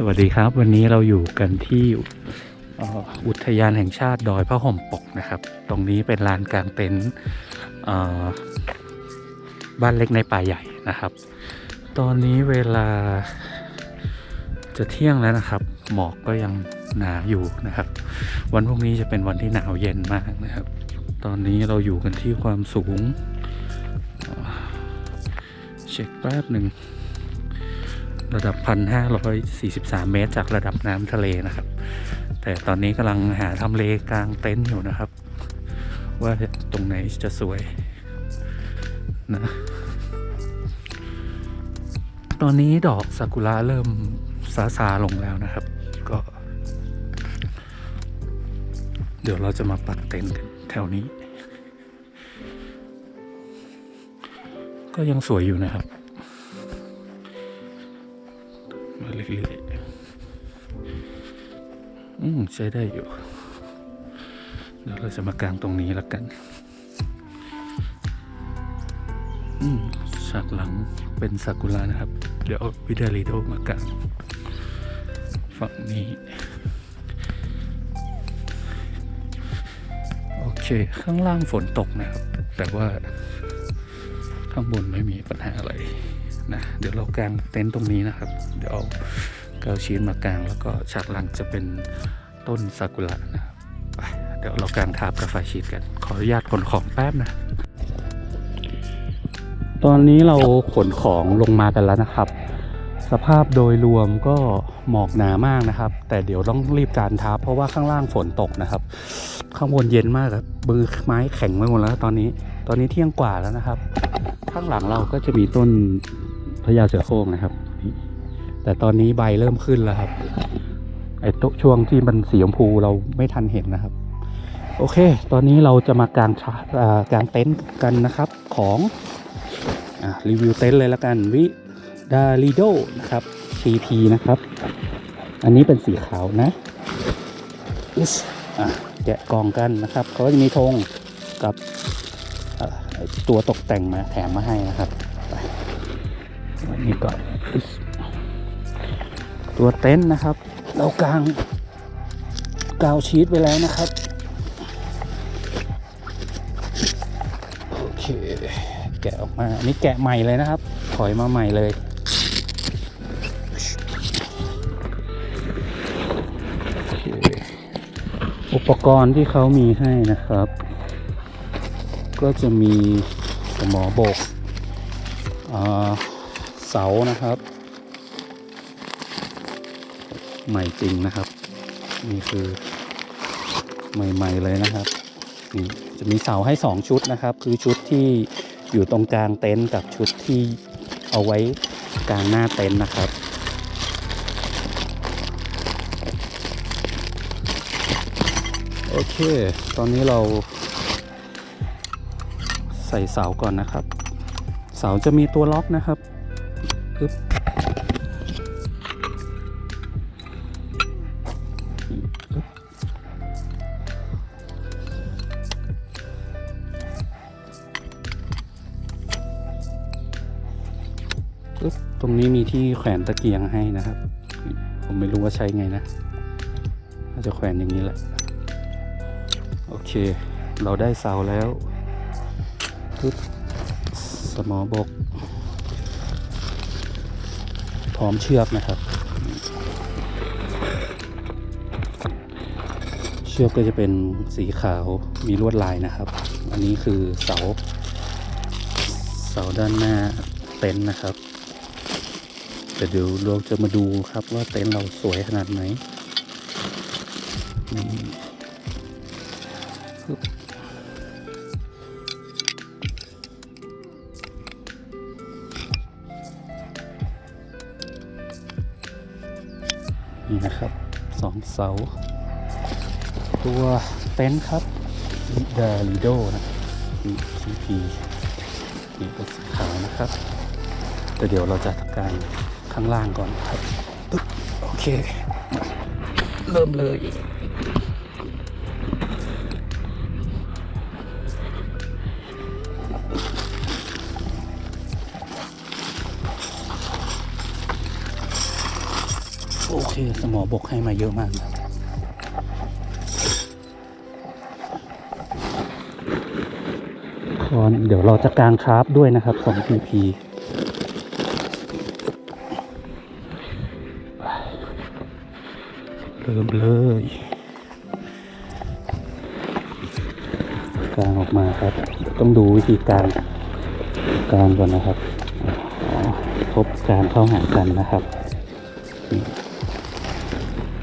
สวัสดีครับวันนี้เราอยู่กันที่อุทยานแห่งชาติดอยพระห่มปกนะครับ ตรงนี้เป็นลานกลางเต็นท์บ้านเล็กในป่าใหญ่นะครับ ตอนนี้เวลาจะเที่ยงแล้วนะครับ หมอกก็ยังหนาอยู่นะครับ วันพรุ่งนี้จะเป็นวันที่หนาวเย็นมากนะครับ ตอนนี้เราอยู่กันที่ความสูงเอ่อเช็คแป๊บหนึ่ง ระดับ 1,543 เมตร จากระดับน้ำทะเลนะครับ แต่ตอนนี้กำลังหาทำเลกลางเต็นท์อยู่นะครับ ว่าตรงไหนจะสวยนะตอนนี้ดอกซากุระเริ่มซาซาลงแล้วนะครับ ก็ เดี๋ยวเราจะมาปักเต็นท์กันแถวนี้ ก็ยังสวยอยู่นะครับ เรื่อยๆอืมใช้ได้อยู่ เดี๋ยวเราจะมากางตรงนี้แล้วกัน อืมฉากหลังเป็นซากุระนะครับ เดี๋ยวเอาวิดาลิโดมากางฝั่งนี้ โอเค ข้างล่างฝนตกนะครับ แต่ว่าข้างบนไม่มีปัญหาอะไร นะเดี๋ยวเรากางเต็นท์ตรงนี้นะครับ เดี๋ยวเอาเกาชีนมากาง แล้วก็ฉากหลังจะเป็นต้นซากุระนะครับไปเดี๋ยวเรากางทาบกับไฟชีตกัน ขออนุญาตขนของแป๊บนะ ตอนนี้เราขนของลงมากันแล้วนะครับ สภาพโดยรวมก็หมอกหนามากนะครับ แต่เดี๋ยวต้องรีบการทับเพราะว่าข้างล่างฝนตกนะครับ ข้างบนเย็นมากครับมือไม้แข็งไปหมดแล้ว ตอนนี้ ตอนนี้เที่ยงกว่าแล้วนะครับ ข้างหลังเราก็จะมีต้น พญาเสือโคร่งนะครับ แต่ตอนนี้ใบเริ่มขึ้นแล้วครับ ไอ้โตช่วงที่มันสีชมพูเราไม่ทันเห็นนะครับ โอเค ตอนนี้เราจะมากางช่ากางเต็นท์กันนะครับของอรีวิวเต็นท์เลยล้วกันวิดาลิโดนะครับ CP นะครับ อันนี้เป็นสีขาวนะอิสอะแกะกล่องกันนะครับเขาก็จะมีธงกับตัวตกแต่งมาแถมมาให้นะครับ นนี้ก่อนตัวเต็นท์นะครับ เรากางกาวชีตไว้แล้วนะครับโอเคแกะออกมาอันนี้แกะใหม่เลยนะครับ ถอยมาใหม่เลยโอเคอุปกรณ์ที่เขามีให้นะครับ ก็จะมีสมอโบกอ่า เสานะครับ ใหม่จริงนะครับ นี่คือใหม่ๆเลยนะครับนี่จะมีเสาให้สองชุดนะครับ คือชุดที่อยู่ตรงกลางเต็นท์กับชุดที่เอาไว้กลางหน้าเต็นท์นะครับโอเค ตอนนี้เราใส่เสาก่อนนะครับ เสาจะมีตัวล็อกนะครับ ตรงนี้มีที่แขวนตะเกียงให้นะครับ ผมไม่รู้ว่าใช้ไงนะน่าจะแขวนอย่างนี้แหละ โอเค เราได้เสาแล้วปึ๊บสมอบก พร้อมเชือกนะครับ เชือกก็จะเป็นสีขาวมีลวดลายนะครับ อันนี้คือเสา เสาด้านหน้าเต็นท์นะครับ แต่เดี๋ยวเราจะมาดูครับว่าเต็นท์เราสวยขนาดไหนนี่นะครับสองเสา ตัวเต็นท์ครับเดลิโดนะครับนี่ CP นี่เป็นสีขาวนะครับแต่เดี๋ยวเราจะทำการ ข้างล่างก่อนครับปึ๊บโอเคมาเริ่มเลย โอเค สมอบกให้มาเยอะมากนะคอนเดี๋ยวเราจะกางคราฟด้วยนะครับของ PP เริ่มเลยกางออกมาครับ ต้องดูวิธีการกางก่อนนะครับอ๋อทบการเข้าหากันนะครับ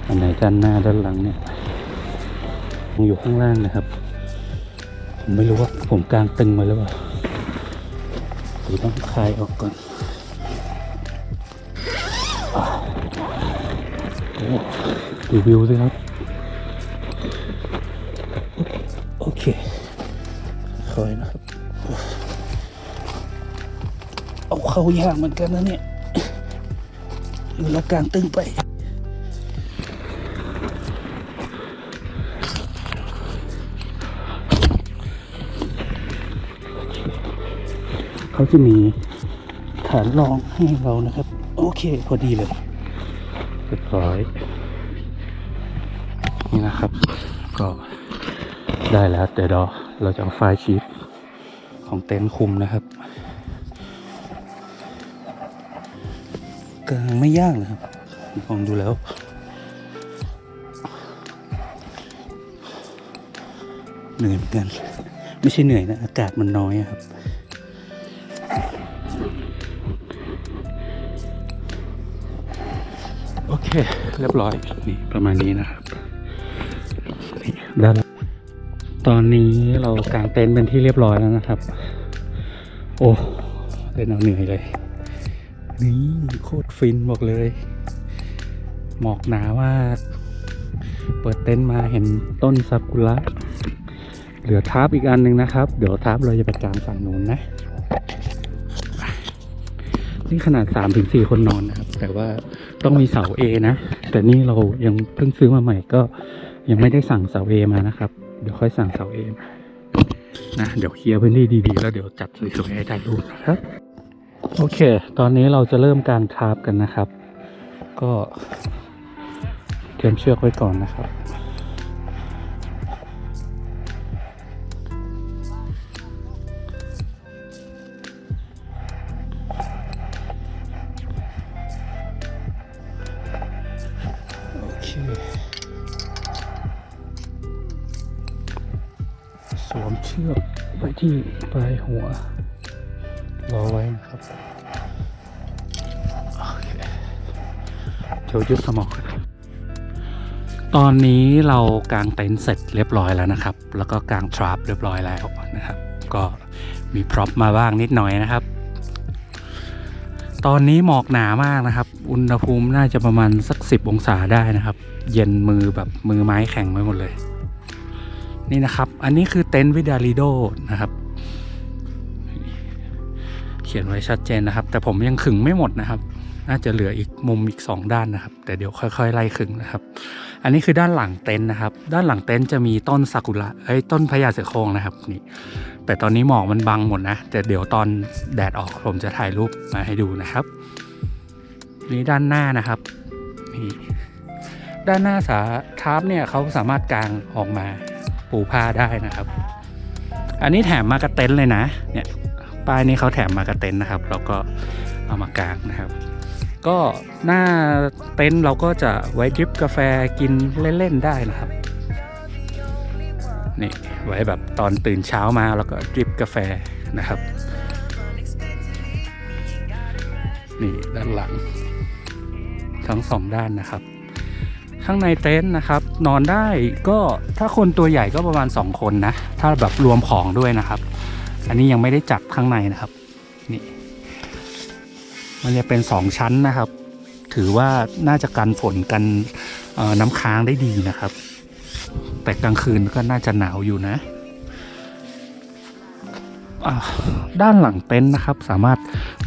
อันไหนด้านหน้าด้านหลังเนี่ยอยู่ข้างล่างนะครับ ผมไม่รู้ว่าผมกลางตึงมาหรือเปล่าหรือต้องคลายออกก่อนอะโอ้ รีวิวสิครับ โอเคคอยนะครับ เอาเข้ายากเหมือนกันนะเนี่ยหรือเรากางตึงไปเขาจะมีฐานรองให้เรานะครับ โอเค พอดีเลยเรียบร้อย นี่นะครับ ก็ได้แล้วเดี๋ยวเราเราจะเอาไฟล์ชีตของเต็นท์คุมนะครับกางไม่ยากนะครับลองดูแล้ว เหนื่อยเหมือนกัน ไม่ใช่เหนื่อยนะ อากาศมันน้อยครับโอเค เรียบร้อยนี่ประมาณนี้นะครับ ด้านตอนนี้เรากางเต็นท์เป็นที่เรียบร้อยแล้วนะครับ โอ้เล่นเอาเหนื่อยเลย นี่โคตรฟินบอกเลย หมอกหนามากเปิดเต็นท์มาเห็นต้นซากุระเหลือทับอีกอันหนึ่งนะครับ เดี๋ยวทับเราจะไปกางฝั่งนู้นนะนี่ขนาด3าถึงสคนนอนนะครับ แต่ว่าต้องมีเสา A นะ แต่นี่เรายังเพิ่งซื้อมาใหม่ก็ ยังไม่ได้สั่งเสาเอมานะครับ เดี๋ยวค่อยสั่งเสาเอมานะเดี๋ยวเคลียร์พื้นที่ดีๆ แล้วเดี๋ยวจัดสวยๆให้ถ่ายรูปนะครับ โอเค ตอนนี้เราจะเริ่มการทาบกันนะครับ ก็เตรียมเชือกไว้ก่อนนะครับ ที่ปลายหัว รอไว้นะครับโอเคเดี๋ยวยึดสมองก่อนตอนนี้เรากางเต็นท์เสร็จเรียบร้อยแล้วนะครับ แล้วก็กางทราปเรียบร้อยแล้วนะครับ ก็มีพร็อพมาบ้างนิดหน่อยนะครับ ตอนนี้หมอกหนามากนะครับ อุณหภูมิน่าจะประมาณสักสิบองศาได้นะครับ เย็นมือแบบมือไม้แข็งไปหมดเลย นี่นะครับ อันนี้คือเต็นท์วิดาลิโดนะครับ เขียนไว้ชัดเจนนะครับ แต่ผมยังขึงไม่หมดนะครับ น่าจะเหลืออีกมุมอีกสองด้านนะครับ แต่เดี๋ยวค่อย ๆ ไล่ขึงนะครับ อันนี้คือด้านหลังเต็นท์นะครับ ด้านหลังเต็นท์จะมีต้นซากุระเอ้ต้นพญาเสือโคร่งนะครับนี่ แต่ตอนนี้หมอกมันบังหมดนะแต่เดี๋ยวตอนแดดออกผมจะถ่ายรูปมาให้ดูนะครับ นี่ด้านหน้านะครับนี่ด้านหน้าสาทาร์ปเนี่ยเขาสามารถกางออกมา ปูผ้าได้นะครับ อันนี้แถมมากระเต็นเลยนะ เนี่ยป้ายนี้เขาแถมมากระเต็นนะครับเราก็เอามากางนะครับ ก็หน้าเต็นท์เราก็จะไว้ดริปกาแฟกินเล่นๆได้นะครับนี่ไว้แบบตอนตื่นเช้ามาแล้วก็ดริปกาแฟนะครับ นี่ด้านหลัง ทั้งสองด้านนะครับ ข้างในเต็นท์นะครับ นอนได้ก็ถ้าคนตัวใหญ่ก็ประมาณ 2 คนนะ ถ้าแบบรวมของด้วยนะครับ อันนี้ยังไม่ได้จัดข้างในนะครับนี่มันจะเป็น 2 ชั้นนะครับ ถือว่าน่าจะกันฝนกันน้ำค้างได้ดีนะครับ แต่กลางคืนก็น่าจะหนาวอยู่นะด้านหลังเต็นท์นะครับ สามารถ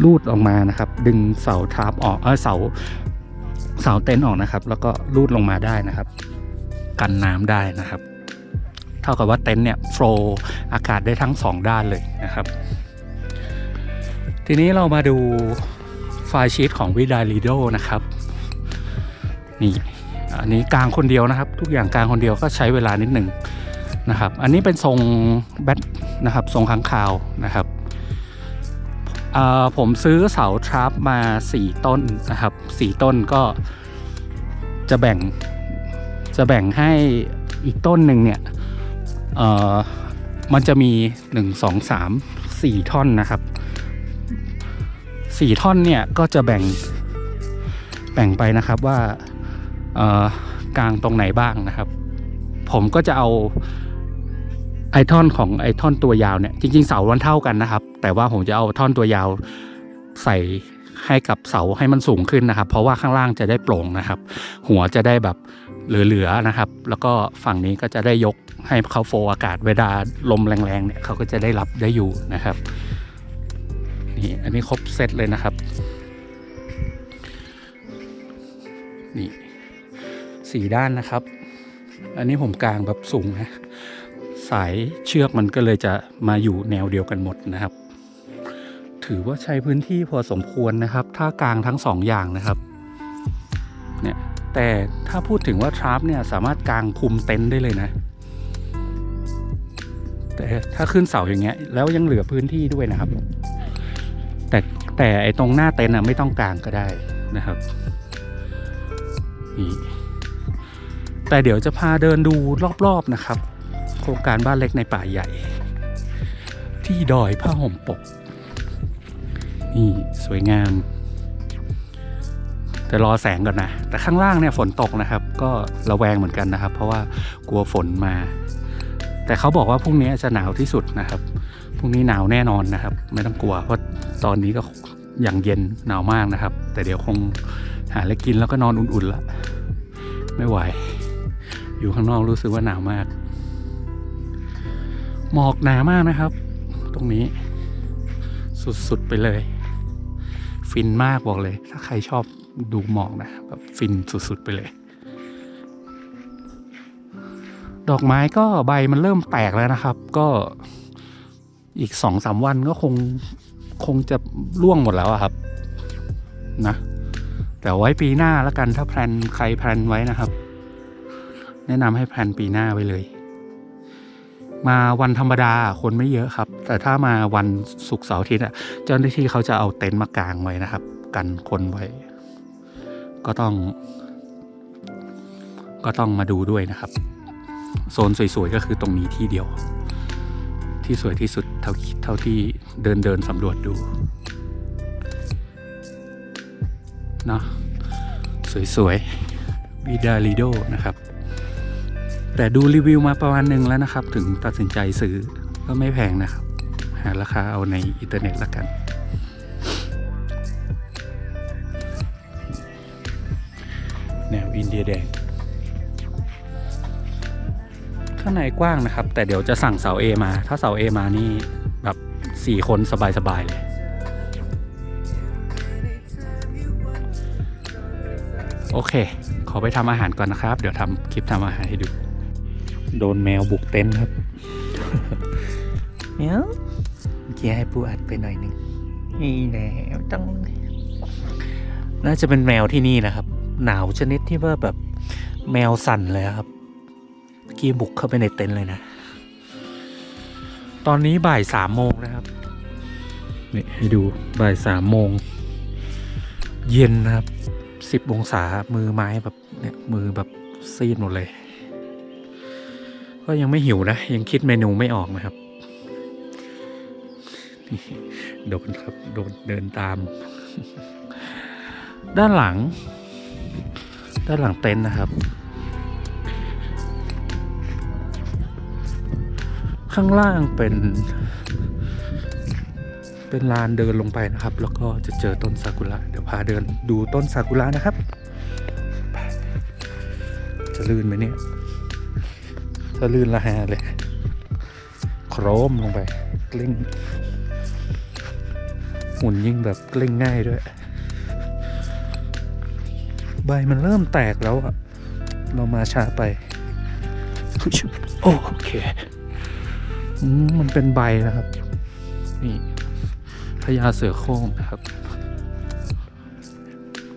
ลูดออกมานะครับ ดึงเสาทับออกเออเสา เสาเต็นท์ออกนะครับ แล้วก็ลูดลงมาได้นะครับ กันน้ำได้นะครับ เท่ากับว่าเต็นท์เนี่ยโฟลอากาศได้ทั้งสองด้านเลยนะครับ ทีนี้เรามาดูไฟล์ชีตของวิดาลิโดนะครับนี่อันนี้กลางคนเดียวนะครับ ทุกอย่างกลางคนเดียวก็ใช้เวลานิดหนึ่งนะครับ อันนี้เป็นทรงแบทนะครับทรงค้างคาวนะครับ ผมซื้อเสาทรัพมา 4 ต้นนะครับ 4 ต้นก็จะแบ่งจะแบ่งให้อีกต้นหนึ่งเนี่ยมันจะมี 1 2 3 4 ท่อนนะครับ 4 ท่อนเนี่ยก็จะแบ่งแบ่งไปนะครับว่ากลางตรงไหนบ้างนะครับ ผมก็จะเอา ไอท่อนของไอท่อนตัวยาวเนี่ยจริง ๆ เสามันเท่ากันนะครับ แต่ว่าผมจะเอาท่อนตัวยาวใส่ให้กับเสาให้มันสูงขึ้นนะครับ เพราะว่าข้างล่างจะได้โปร่งนะครับ หัวจะได้แบบเหลือๆนะครับ แล้วก็ฝั่งนี้ก็จะได้ยกให้เขาโฟอากาศเวลาลมแรงๆเนี่ยเขาก็จะได้รับได้อยู่นะครับนี่อันนี้ครบเซตเลยนะครับนี่สี่ด้านนะครับ อันนี้ผมกลางแบบสูงนะ สายเชือกมันก็เลยจะมาอยู่แนวเดียวกันหมดนะครับ ถือว่าใช้พื้นที่พอสมควรนะครับ ถ้ากางทั้งสองอย่างนะครับเนี่ยแต่ถ้าพูดถึงว่าทราฟเนี่ยสามารถกางคุมเต็นท์ได้เลยนะ แต่ถ้าขึ้นเสาอย่างเงี้ย แล้วยังเหลือพื้นที่ด้วยนะครับ แต่แต่ไอตรงหน้าเต็นท์อะไม่ต้องกางก็ได้นะครับนี่แต่เดี๋ยวจะพาเดินดูรอบๆนะครับ ครงการบ้านเล็กในป่าใหญ่ ที่ดอยผ้าห่มปก นี่สวยงาม แต่รอแสงก่อนนะ แต่ข้างล่างเนี่ยฝนตกนะครับ ก็ระแวงเหมือนกันนะครับ เพราะว่ากลัวฝนมา แต่เขาบอกว่าพรุ่งนี้จะหนาวที่สุดนะครับพรุ่งนี้หนาวแน่นอนนะครับ ไม่ต้องกลัว เพราะตอนนี้ก็อย่างเย็นหนาวมากนะครับ แต่เดี๋ยวคงหาอะไรกินแล้วก็นอนอุ่นๆละไม่ไหว อยู่ข้างนอกรู้สึกว่าหนาวมาก หมอกหนามากนะครับ ตรงนี้ สุดๆไปเลย ฟินมากบอกเลย ถ้าใครชอบดูหมอกนะแบบฟินสุดๆไปเลย ดอกไม้ก็ใบมันเริ่มแตกแล้วนะครับ ก็อีกสองสามวันก็คงคงจะร่วงหมดแล้วครับ นะ แต่ไว้ปีหน้าแล้วกันถ้าแพลนใครแพลนไว้นะครับ แนะนำให้แพลนปีหน้าไว้เลย มาวันธรรมดาคนไม่เยอะครับ แต่ถ้ามาวันศุกร์เสาร์อาทิตย์อะเจ้าหน้าที่เขาจะเอาเต็นท์มากางไว้นะครับ กันคนไว้ ก็ต้อง ก็ต้องมาดูด้วยนะครับ โซนสวยๆก็คือตรงนี้ที่เดียว ที่สวยที่สุดเท่าเท่าที่เดินเดินสำรวจดูเนาะสวยๆวิดาลิโดนะครับ แต่ดูรีวิวมาประมาณหนึ่งแล้วนะครับ ถึงตัดสินใจซื้อก็ไม่แพงนะครับ หาราคาเอาในอินเทอร์เน็ตละกัน แนวอินเดียแดงข้างในกว้างนะครับ แต่เดี๋ยวจะสั่งเสา A มา ถ้าเสา A มานี่แบบสี่คนสบาย ๆ เลยโอเค ขอไปทำอาหารก่อนนะครับ เดี๋ยวทำคลิปทำอาหารให้ดู โดนแมวบุกเต็นท์ครับเนี้ยเมื่อกี้ให้ปูอัดไปหน่อยหนึ่งนี่แนวจังน่าจะเป็นแมวที่นี่นะครับ หนาวชนิดที่ว่าแบบแมวสั่นเลยครับเมื่อกี้บุกเข้าไปในเต็นท์เลยนะ ตอนนี้บ่ายสามโมงนะครับนี่ให้ดูบ่ายสามโมง เย็นนะครับสิบองศามือไม้แบบเนี่ยมือแบบซีดหมดเลย ก็ยังไม่หิวนะ ยังคิดเมนูไม่ออกนะครับโดนครับโดนเดินตาม ด้านหลัง ด้านหลังเต็นท์นะครับ ข้างล่างเป็น เป็นลานเดินลงไปนะครับ แล้วก็จะเจอต้นซากุระเดี๋ยวพาเดินดูต้นซากุระนะครับจะลื่นไหมเนี่ย จะลื่นละฮาเลย โครมลงไปกลิ้งหมุนยิ่งแบบกลิ้งง่ายด้วย ใบมันเริ่มแตกแล้วอะเรามาช้าไป โอเคมันเป็นใบนะครับ นี่พญาเสือโคร่งนะครับ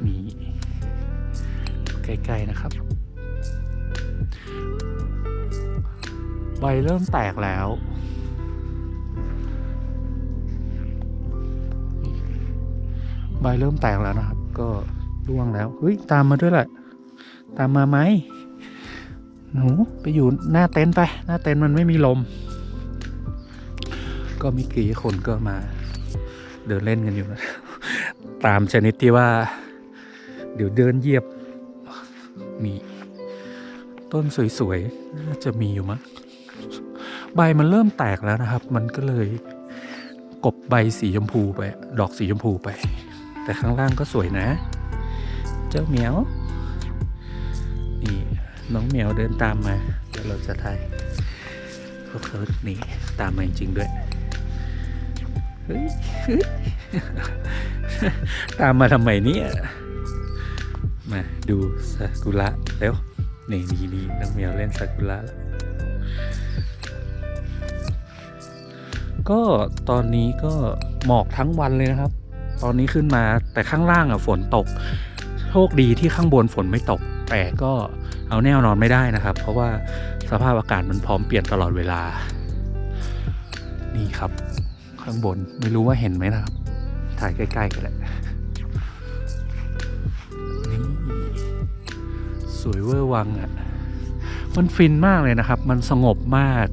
นี่ใกล้ ๆ นะครับ ใบเริ่มแตกแล้ว ใบเริ่มแตกแล้วนะครับ ก็ร่วงแล้วเฮ้ยตามมาด้วยแหละ ตามมาไหมหนูไปอยู่หน้าเต็นท์ไป หน้าเต็นท์มันไม่มีลม ก็มีกี่คนก็มา เดินเล่นกันอยู่นะตามชนิดที่ว่า เดี๋ยวเดินเหยียบมีต้นสวยๆ น่าจะมีอยู่มั้ง ใบมันเริ่มแตกแล้วนะครับ มันก็เลยกบใบสีชมพูไป ดอกสีชมพูไป แต่ข้างล่างก็สวยนะ เจ้าเหมียว นี่น้องเหมียวเดินตามมาเดี๋ยวเราจะถ่ายพวกเขานี่ตามมาจริงๆด้วยเฮ้ยเฮ้ยตามมาทำไมเนี่ยมาดูซากุระเร็วนี่นี่นี่น้องเหมียวเล่นซากุระแล้ว ก็ตอนนี้ก็หมอกทั้งวันเลยนะครับ ตอนนี้ขึ้นมาแต่ข้างล่างอะฝนตก โชคดีที่ข้างบนฝนไม่ตก แต่ก็เอาแน่นอนไม่ได้นะครับ เพราะว่าสภาพอากาศมันพร้อมเปลี่ยนตลอดเวลา นี่ครับ ข้างบนไม่รู้ว่าเห็นไหมนะครับ ถ่ายใกล้ๆกันแหละนี่สวยเวอร์วังอะมันฟินมากเลยนะครับ มันสงบมาก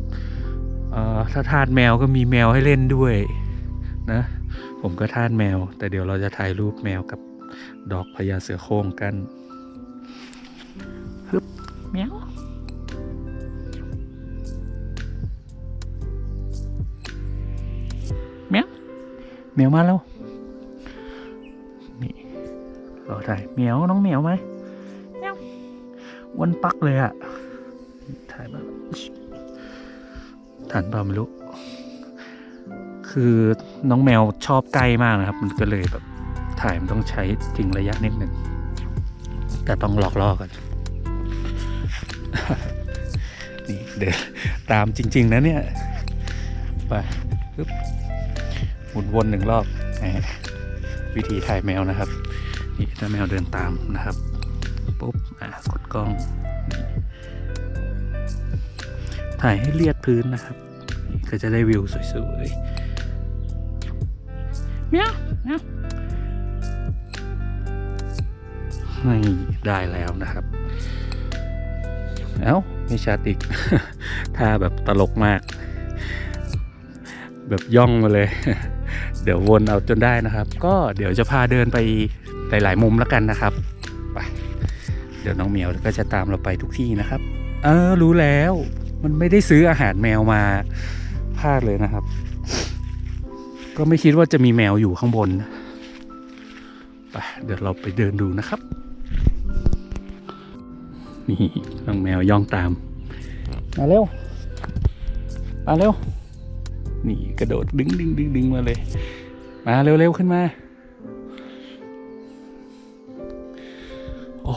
ถ้าทาสแมวก็มีแมวให้เล่นด้วยนะ ผมก็ทาสแมว แต่เดี๋ยวเราจะถ่ายรูปแมวกับดอกพญาเสือโคร่งกันฮึบแมวแมวแมวมาแล้วนี่เราถ่ายแมวน้องแมวไหมแมวอ้วันปักเลยอะถ่ายมา ทันเปล่าไม่รู้ คือน้องแมวชอบใกล้มากนะครับ มันก็เลยแบบถ่ายมันต้องใช้จริงระยะนิดหนึ่งแต่ต้องหลอกล่อกันนี่เดินตามจริง ๆ นะเนี่ย ไปปึ๊บหมุนวนหนึ่งรอบวิธีถ่ายแมวนะครับ นี่ถ้าแมวเดินตามนะครับ ปุ๊บ อะกดกล้อง ถ่ายให้เลียดพื้นนะครับ ก็จะได้วิวสวยๆเมียวเมียวไม่ได้แล้วนะครับ เอ้าไม่ชัดอีกท่าแบบตลกมาก แบบย่องมาเลย เดี๋ยววนเอาจนได้นะครับ ก็เดี๋ยวจะพาเดินไปหลาย ๆ มุมแล้วกันนะครับไปเดี๋ยวน้องเหมียวก็จะตามเราไปทุกที่นะครับ เออรู้แล้ว มันไม่ได้ซื้ออาหารแมวมาพลาดเลยนะครับ ก็ไม่คิดว่าจะมีแมวอยู่ข้างบนไปเดี๋ยวเราไปเดินดูนะครับ นี่น้องแมวย่องตาม มาเร็ว มาเร็ว นี่กระโดดดึงดึงดึงดึงมาเลย มาเร็วเร็วขึ้นมาโอ้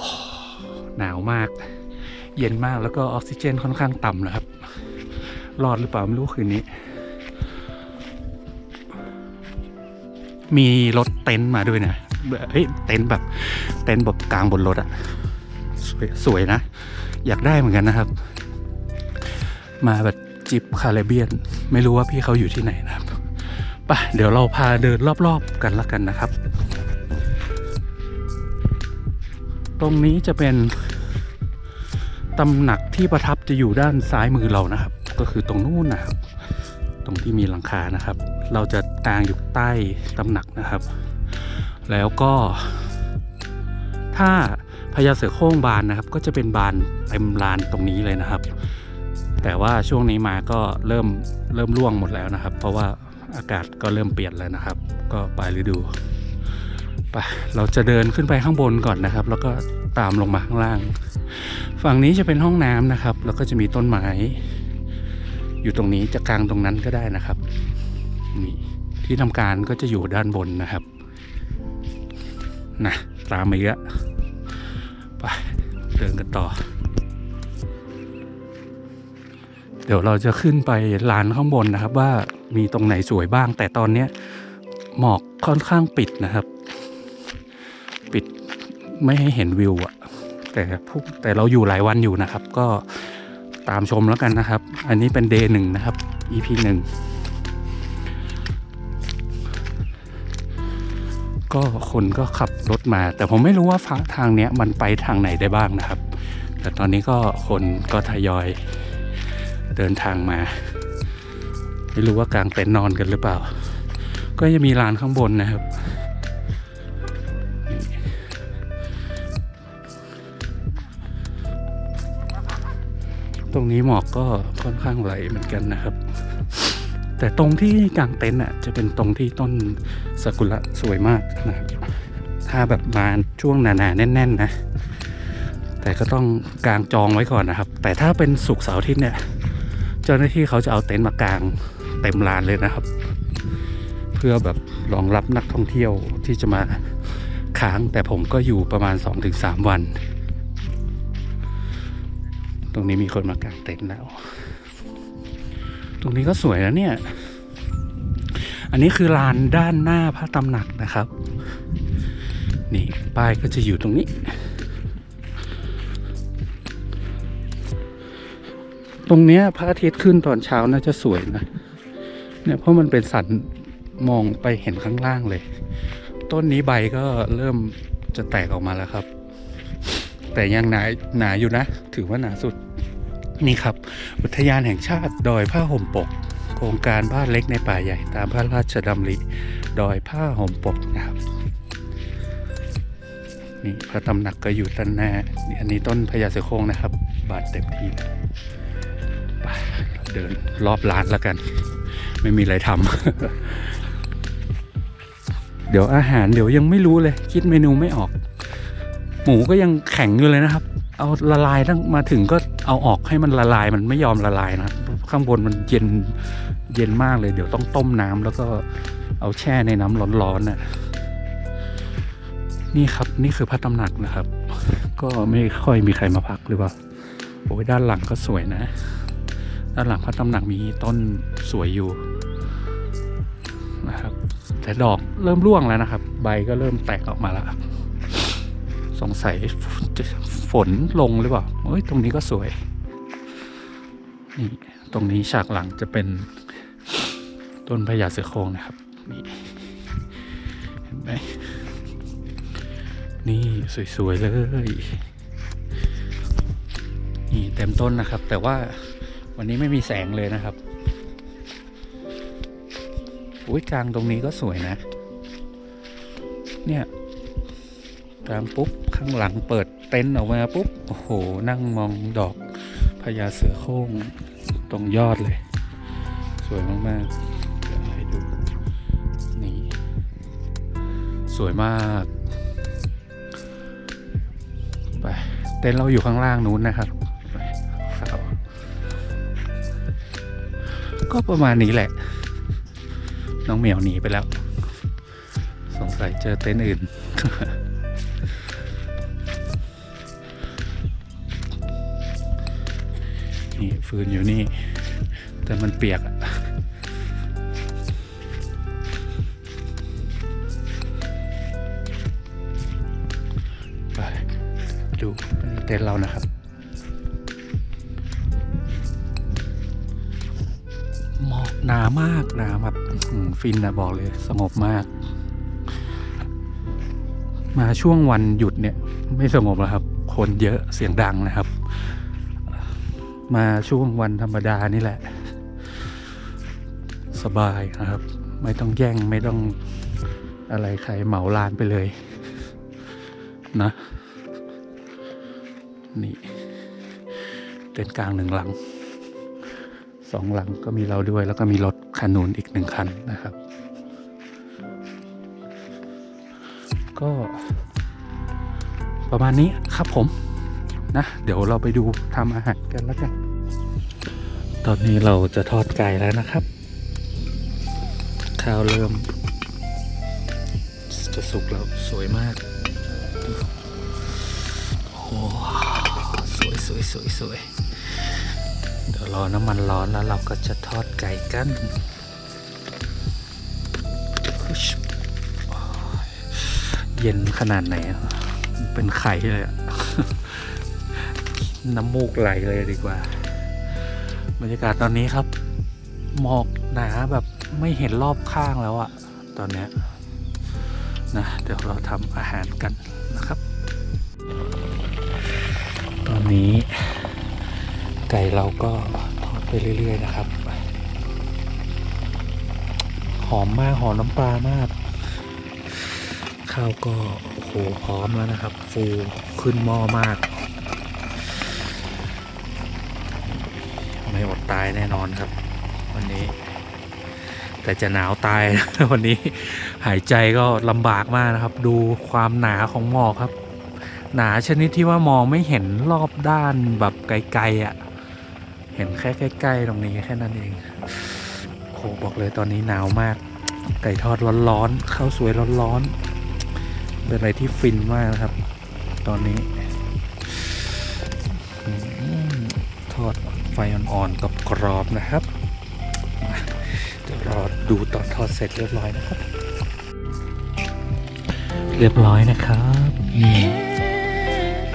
หนาวมาก เย็นมากแล้วก็ออกซิเจนค่อนข้างต่ำนะครับ รอดหรือเปล่าไม่รู้คืนนี้ มีรถเต็นท์มาด้วยนะเฮ้ยเต็นท์แบบเต็นท์แบบกลางบนรถอะสวยสวยนะ อยากได้เหมือนกันนะครับ มาแบบจิบคาริเบียน ไม่รู้ว่าพี่เขาอยู่ที่ไหนนะครับไปเดี๋ยวเราพาเดินรอบๆกันละกันนะครับ ตรงนี้จะเป็น ตำหนักที่ประทับจะอยู่ด้านซ้ายมือเรานะครับ ก็คือตรงนู้นนะครับ ตรงที่มีหลังคานะครับ เราจะกางอยู่ใต้ตำหนักนะครับ แล้วก็ถ้าพญาเสือโคร่งบานนะครับ ก็จะเป็นบานเต็มลานตรงนี้เลยนะครับ แต่ว่าช่วงนี้มาก็เริ่มเริ่มร่วงหมดแล้วนะครับ เพราะว่าอากาศก็เริ่มเปลี่ยนแล้วนะครับ ก็ปลายฤดูไปเราจะเดินขึ้นไปข้างบนก่อนนะครับ แล้วก็ ตามลงมาข้างล่าง ฝั่งนี้จะเป็นห้องน้ำนะครับ แล้วก็จะมีต้นไม้อยู่ตรงนี้จะกลางตรงนั้นก็ได้นะครับนี่ที่ทำการก็จะอยู่ด้านบนนะครับนะตามมาเยอะไปเดินกันต่อ เดี๋ยวเราจะขึ้นไปลานข้างบนนะครับว่ามีตรงไหนสวยบ้าง แต่ตอนนี้หมอกค่อนข้างปิดนะครับ ไม่ให้เห็นวิวอะแต่พวกแต่เราอยู่หลายวันอยู่นะครับ ก็ตามชมแล้วกันนะครับ อันนี้เป็นเดย์หนึ่งนะครับ EP หนึ่งก็คนก็ขับรถมา แต่ผมไม่รู้ว่าฟ้าทางเนี้ยมันไปทางไหนได้บ้างนะครับ แต่ตอนนี้ก็คนก็ทยอยเดินทางมา ไม่รู้ว่ากลางเต็นท์นอนกันหรือเปล่า ก็จะมีลานข้างบนนะครับ ตรงนี้หมอกก็ค่อนข้างไหลเหมือนกันนะครับ แต่ตรงที่กลางเต็นท์อะจะเป็นตรงที่ต้นซากุระสวยมากนะครับถ้าแบบมาช่วงหนาๆแน่น ๆ นะ แต่ก็ต้องกางจองไว้ก่อนนะครับ แต่ถ้าเป็นสุกเสาร์อาทิตย์เนี่ย เจ้าหน้าที่เขาจะเอาเต็นท์มากางเต็มลานเลยนะครับ เพื่อแบบรองรับนักท่องเที่ยวที่จะมาค้างแต่ผมก็อยู่ประมาณ 2-3 วัน ตรงนี้มีคนมากางเต็นท์แล้ว ตรงนี้ก็สวยนะเนี่ย อันนี้คือลานด้านหน้าพระตำหนักนะครับ นี่ป้ายก็จะอยู่ตรงนี้ ตรงเนี้ยพระอาทิตย์ขึ้นตอนเช้าน่าจะสวยนะ เนี่ยเพราะมันเป็นสันมองไปเห็นข้างล่างเลย ต้นนี้ใบก็เริ่มจะแตกออกมาแล้วครับ แต่ยังหนาหนาอยู่นะ ถือว่าหนาสุด นี่ครับ อุทยานแห่งชาติดอยผ้าห่มปก โครงการบ้านเล็กในป่าใหญ่ตามพระราชดำริดอยผ้าห่มปกนะครับนี่พระตำหนักก็อยู่ด้านหน้าอันนี้ต้นพญาเสือโคร่งนะครับ บานเต็มที่ไปเดินรอบร้านแล้วกัน ไม่มีอะไรทำเดี๋ยวอาหารเดี๋ยวยังไม่รู้เลย คิดเมนูไม่ออก หมูก็ยังแข็งอยู่เลยนะครับ เอาละลายตั้งมาถึงก็เอาออกให้มันละลายมันไม่ยอมละลายนะครับข้างบนมันเย็นเย็นมากเลย เดี๋ยวต้องต้มน้ำแล้วก็เอาแช่ในน้ำร้อนๆน่ะนี่ครับนี่คือพระตำหนักนะครับ ก็ไม่ค่อยมีใครมาพักหรือเปล่าโอ้ยด้านหลังก็สวยนะ ด้านหลังพระตำหนักมีต้นสวยอยู่นะครับ แต่ดอกเริ่มร่วงแล้วนะครับ ใบก็เริ่มแตกออกมาแล้ว สงสัยฝนลงหรือเปล่าเอ้ยตรงนี้ก็สวย นี่ตรงนี้ฉากหลังจะเป็นต้นพญาเสือโคร่งนะครับ นี่เห็นไหมนี่สวยๆเลย นี่เต็มต้นนะครับ แต่ว่าวันนี้ไม่มีแสงเลยนะครับอุ้ยกลางตรงนี้ก็สวยนะ เนี่ยกลางปุ๊บ ข้างหลังเปิดเต็นท์ออกมาปุ๊บ โอ้โห นั่งมองดอกพญาเสือโคร่งตรงยอดเลย สวยมากๆเดี๋ยวให้ดู นี่ สวยมาก ไป เต็นท์เราอยู่ข้างล่างนู้นนะครับไปครับก็ประมาณนี้แหละ น้องเหมียวหนีไปแล้ว สงสัยเจอเต็นท์อื่น ฟืนอยู่นี่ แต่มันเปียกอะไปดูเต็นท์เรานะครับ หมอกหนามากหนาแบบฟินนะบอกเลยสงบมาก มาช่วงวันหยุดเนี่ย ไม่สงบแล้วครับ คนเยอะเสียงดังนะครับ มาช่วงวันธรรมดานี่แหละ สบายนะครับ ไม่ต้องแย่งไม่ต้องอะไรใครเหมาลานไปเลย นะ นี่เต็นท์กลางหนึ่งหลังสองหลังก็มีเราด้วยแล้วก็มีรถคันนูนอีกหนึ่งคันนะครับ ก็ ประมาณนี้ครับผม นะ เดี๋ยวเราไปดูทำอาหารกันแล้วกัน ตอนนี้เราจะทอดไก่แล้วนะครับ ข้าวเริ่ม จะสุกแล้วสวยมากโอ้สวยสวยสวยสวยเดี๋ยวรอน้ำมันร้อนแล้วเราก็จะทอดไก่กันเย็นขนาดไหน เป็นไข่เลยอะน้ำมูกไหลเลยดีกว่า บรรยากาศตอนนี้ครับ หมอกหนาแบบไม่เห็นรอบข้างแล้วอะตอนเนี้ยนะเดี๋ยวเราทำอาหารกันนะครับ ตอนนี้ ไก่เราก็ทอดไปเรื่อย ๆ นะครับ หอมมากหอมน้ำปลามาก ข้าวก็โอ้โหพร้อมแล้วนะครับ ฟูขึ้นหม้อมาก ตายแน่นอนครับ วันนี้ แต่จะหนาวตายวันนี้หายใจก็ลำบากมากนะครับ ดูความหนาของหมอกครับ หนาชนิดที่ว่ามองไม่เห็นรอบด้านแบบไกลๆอะ่ะ เห็นแค่ใกล้ๆตรงนี้แค่นั้นเองโอ้โหบอกเลยตอนนี้หนาวมาก ไก่ทอดร้อนๆข้าวสวยร้อนๆเป็นอะไรที่ฟินมากนะครับ ตอนนี้ ไฟอ่อนๆกับกรอบนะครับเดี๋ยวรอดูตอนทอดเสร็จเรียบร้อยนะครับ เรียบร้อยนะครับนี่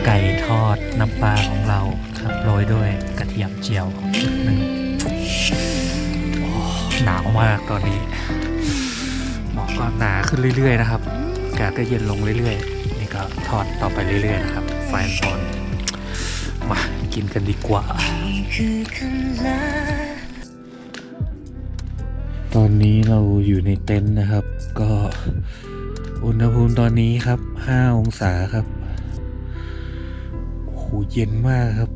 ไก่ทอดน้ำปลาของเราครับโรยด้วยกระเทียมเจียวนิดนึงหนาวมากตอนนี้หมอกก็หนาขึ้นเรื่อย ๆ นะครับอากาศก็เย็นลงเรื่อยๆ นี่ก็ทอดต่อไปเรื่อย ๆ นะครับ ไฟอ่อนมากินกันดีกว่า ตอนนี้เราอยู่ในเต็นท์นะครับ ก็อุณหภูมิตอนนี้ครับ 5 องศาครับโหเย็นมากครับ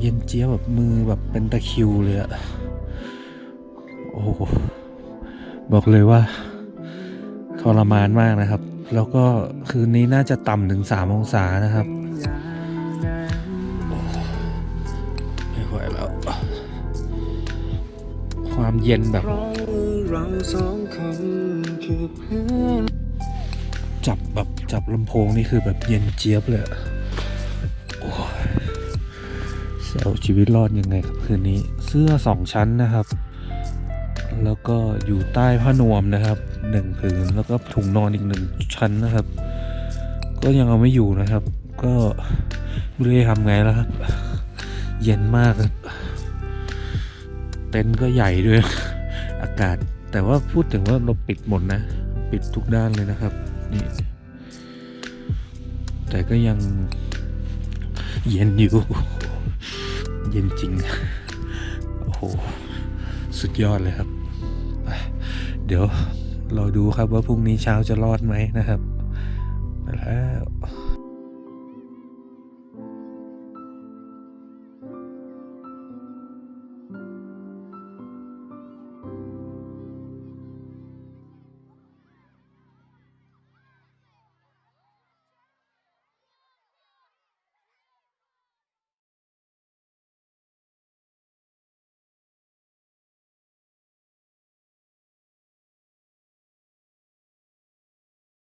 เย็นเจี๊ยบแบบมือแบบเป็นตะคิวเลยอะโอ้บอกเลยว่าทรมานมากนะครับ แล้วก็คืนนี้น่าจะต่ำถึง 3 องศานะครับ ความเย็นแบบจับแบบจับลำโพงนี่คือแบบเย็นเจี๊ยบเลยโอ้ยจะเอาชีวิตรอดยังไงครับคืนนี้ เสื้อสองชั้นนะครับ แล้วก็อยู่ใต้ผ้านวมนะครับหนึ่งผืนแล้วก็ถุงนอนอีกหนึ่งชั้นนะครับ ก็ยังเอาไม่อยู่นะครับ ก็ไม่รู้จะทำไงแล้วครับ เย็นมากครับ เต็นท์ก็ใหญ่ด้วย อากาศ แต่ว่าพูดถึงว่าเราปิดหมดนะ ปิดทุกด้านเลยนะครับ นี่ แต่ก็ยังเย็นอยู่ เย็นจริง โอ้โห สุดยอดเลยครับ เดี๋ยวเราดูครับว่าพรุ่งนี้เช้าจะรอดไหมนะครับไปแล้ว